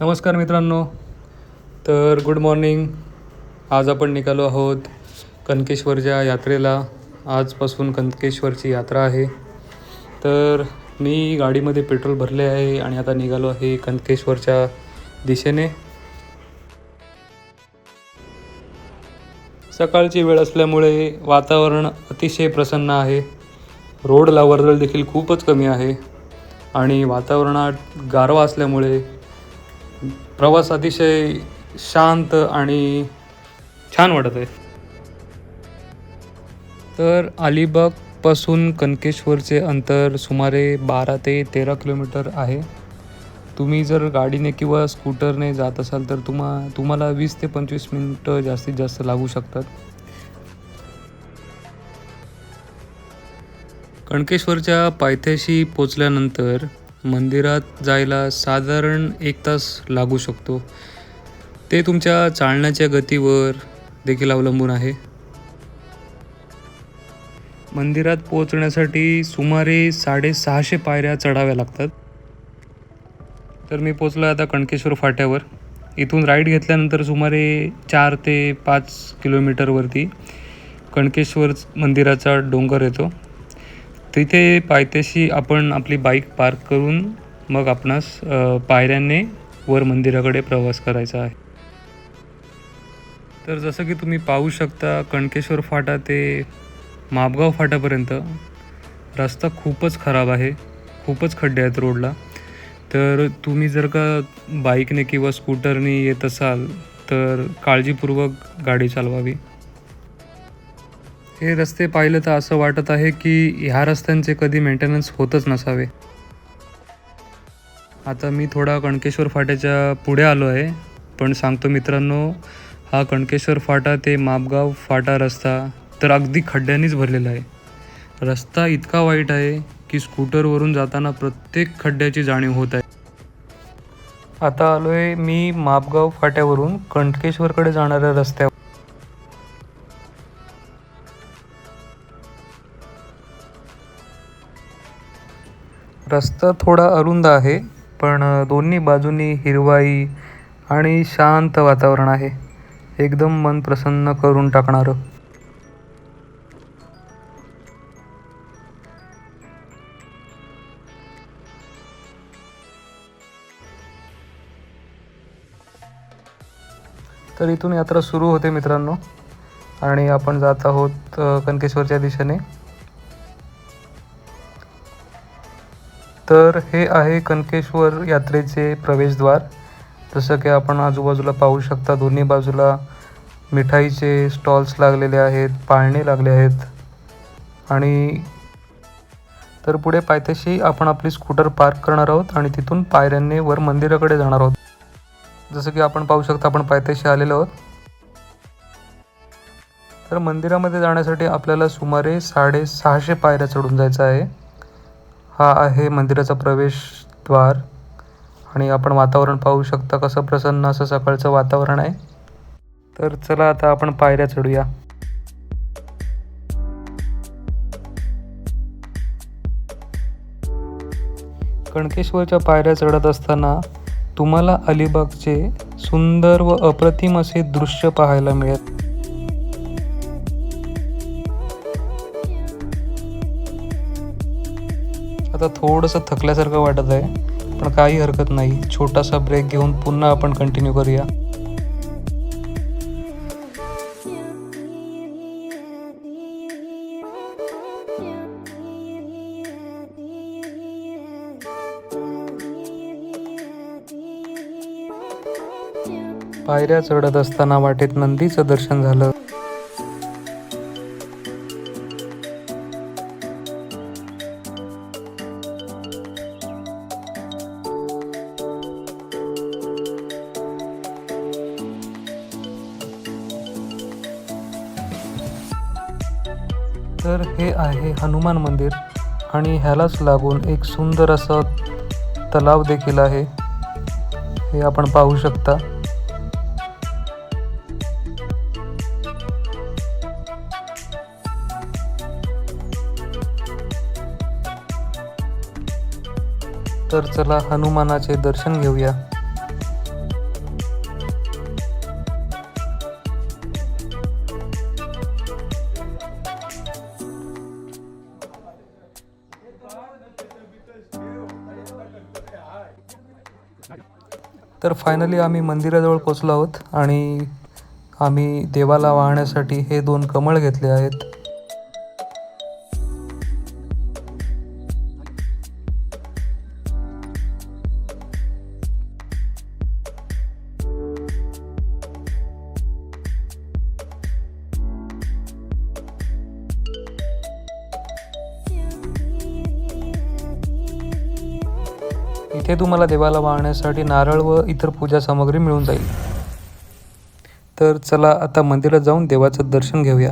नमस्कार मित्रांनो. तर गुड मॉर्निंग आज आपण निघालो आहोत कनकेश्वरच्या यात्रेला. आजपासून कनकेश्वरची यात्रा आहे. तर मी गाडीमध्ये पेट्रोल भरले आहे आणि आता निघालो आहे कनकेश्वरच्या दिशेने. सकाळची वेळ असल्यामुळे वातावरण अतिशय प्रसन्न आहे. रोडला वर्दळ देखील खूपच कमी आहे. आणि वातावरणात गारवा असल्यामुळे प्रवास अतिशय शांत आणि छान वाटत आहे तर अलिबागपासून कनकेश्वरचे अंतर सुमारे बारा ते तेरा किलोमीटर आहे. तुम्ही जर गाडीने किंवा स्कूटरने जात असाल तर तुम्हा तुम्हाला वीस ते पंचवीस मिनटं जास्तीत जास्त लागू शकतात. कणकेश्वरच्या पायथ्याशी पोचल्यानंतर मंदिरात जायला साधारण एक तास लागू शकतो. ते तुमच्या चालण्याच्या गतीवर देखील अवलंबून आहे. मंदिरात पोहोचण्यासाठी सुमारे साडेसहाशे पायऱ्या चढाव्या लागतात. तर मी पोचलो आता कणकेश्वर फाट्यावर. इथून राईड घेतल्यानंतर सुमारे चार ते पाच किलोमीटरवरती कणकेश्वर मंदिराचा डोंगर येतो. तिथे पायथ्याशी आपण आपली बाईक पार्क करून मग आपणास पायऱ्यांनी वर मंदिराकडे प्रवास करायचा आहे. तर जसं की तुम्ही पाहू शकता कणकेश्वर फाटा ते मापगाव फाट्यापर्यंत रस्ता खूपच खराब आहे खूपच खड्डे आहेत रोडला. तर तुम्ही जर का बाईकने किंवा स्कूटरने येत असाल तर काळजीपूर्वक गाडी चालवावी. हे रस्ते पाहिलं तर असं वाटत आहे की ह्या रस्त्यांचे कधी मेंटेनन्स होतच नसावे. आता मी थोडा कणकेश्वर फाट्याच्या पुढे आलो आहे. पण सांगतो मित्रांनो हा कणकेश्वर फाटा ते मापगाव फाटा रस्ता तर अगदी खड्ड्यांनीच भरलेला आहे. रस्ता इतका वाईट आहे की स्कूटरवरून जाताना प्रत्येक खड्ड्याची जाणीव होत आहे. आता आलो आहे मी मापगाव फाट्यावरून कणकेश्वरकडे जाणाऱ्या रस्त्यावर. रस्ता थोडा अरुंद आहे पण दोन्ही बाजूनी हिरवाई आणि शांत वातावरण आहे. एकदम मन प्रसन्न करून टाकणारं. तर इथून यात्रा सुरू होते मित्रांनो. आणि आपण जात आहोत कनकेश्वरच्या दिशेने. तर हे आहे कनकेश्वर यात्रेचे प्रवेशद्वार. जसं की आपण आजूबाजूला पाहू शकता दोन्ही बाजूला मिठाईचे स्टॉल्स लागलेले आहेत पाळणे लागले आहेत. आणि तर पुढे पायथ्याशी आपण आपली स्कूटर पार्क करणार आहोत आणि तिथून पायऱ्यांनी वर मंदिराकडे जाणार आहोत. जसं की आपण पाहू शकता आपण पायथ्याशी आलेलो आहोत. तर मंदिरामध्ये जाण्यासाठी आपल्याला सुमारे साडेसहाशे पायऱ्या चढून जायचं आहे. हा आहे मंदिराचा प्रवेशद्वार. आणि आपण वातावरण पाहू शकता कसं प्रसन्न असं सकाळचं वातावरण आहे. तर चला आता आपण पायऱ्या चढूया. कणकेश्वरच्या पायऱ्या चढत असताना तुम्हाला अलिबागचे सुंदर व अप्रतिम असे दृश्य पाहायला मिळेल. आता थोडंसं थकल्यासारखं वाटत आहे पण काही हरकत नाही. छोटासा ब्रेक घेऊन पुन्हा आपण कंटिन्यू करूया. पायऱ्या चढत असताना वाटेत नंदीचं दर्शन झालं. तर हे आहे हनुमान मंदिर आणि ह्यालाच लागून एक सुंदर असं तलाव देखील आहे. हे आपण पाहू शकता. तर चला हनुमानाचे दर्शन घेऊया. तर फायनली आम्ही मंदिराजवळ पोचलो आहोत आणि आम्ही देवाला वाहण्यासाठी हे दोन कमळ घेतले आहेत. इथे तुम्हाला देवाला वाहण्यासाठी नारळ व इतर पूजा सामग्री मिळून जाईल. तर चला आता मंदिरात जाऊन देवाचं दर्शन घेऊया.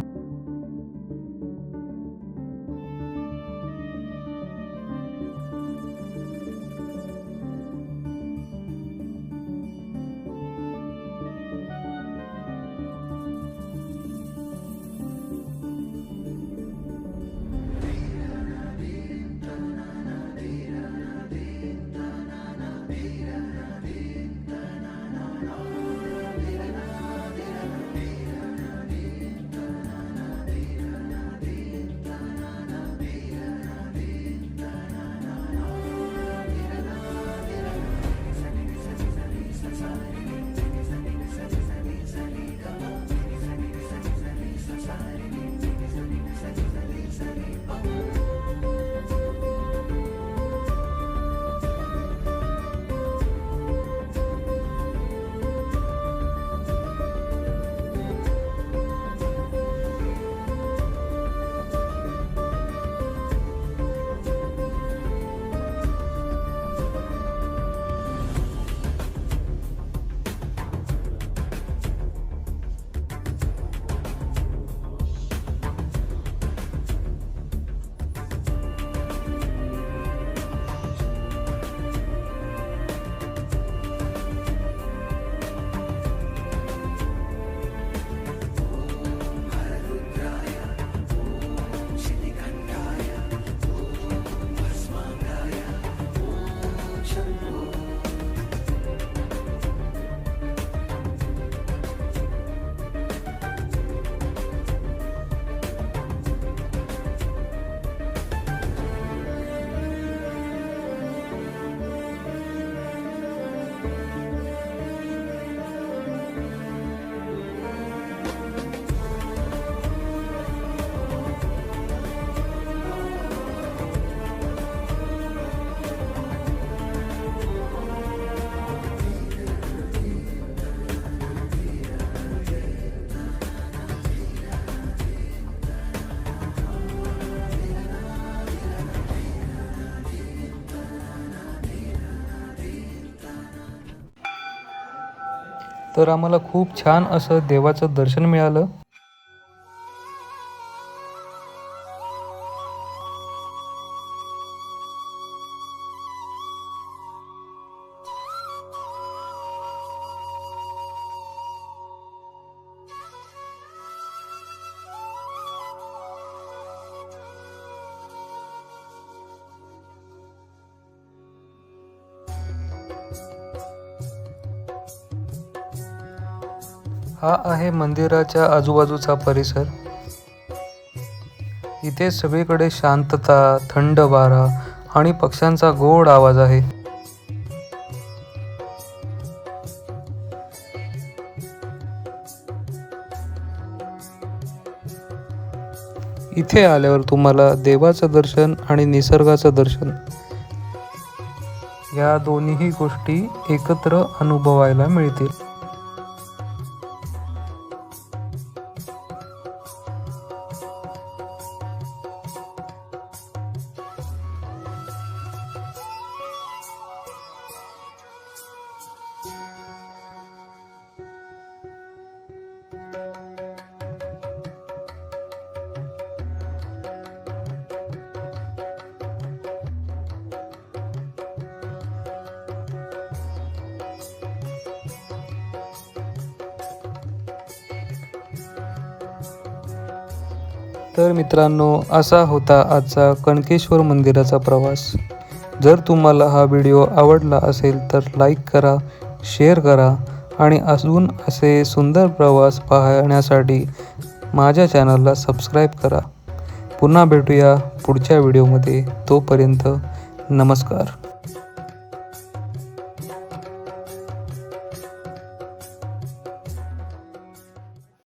तर आम्हाला खूप छान असं देवाचं दर्शन मिळालं. हा आहे मंदिराच्या आजूबाजूचा परिसर. इथे सगळीकडे शांतता थंड वारा आणि पक्ष्यांचा गोड आवाज आहे. इथे आल्यावर तुम्हाला देवाचं दर्शन आणि निसर्गाचं दर्शन. या दोन्ही गोष्टी एकत्र अनुभवायला मिळतील. तर मित्रांनो असा होता आजचा कणकेश्वर मंदिराचा प्रवास. जर तुम्हाला हा व्हिडिओ आवडला असेल तर लाईक करा शेअर करा आणि अजून असे सुंदर प्रवास पाहण्यासाठी माझ्या चॅनलला सबस्क्राईब करा. पुन्हा भेटूया पुढच्या व्हिडिओमध्ये. तोपर्यंत नमस्कार.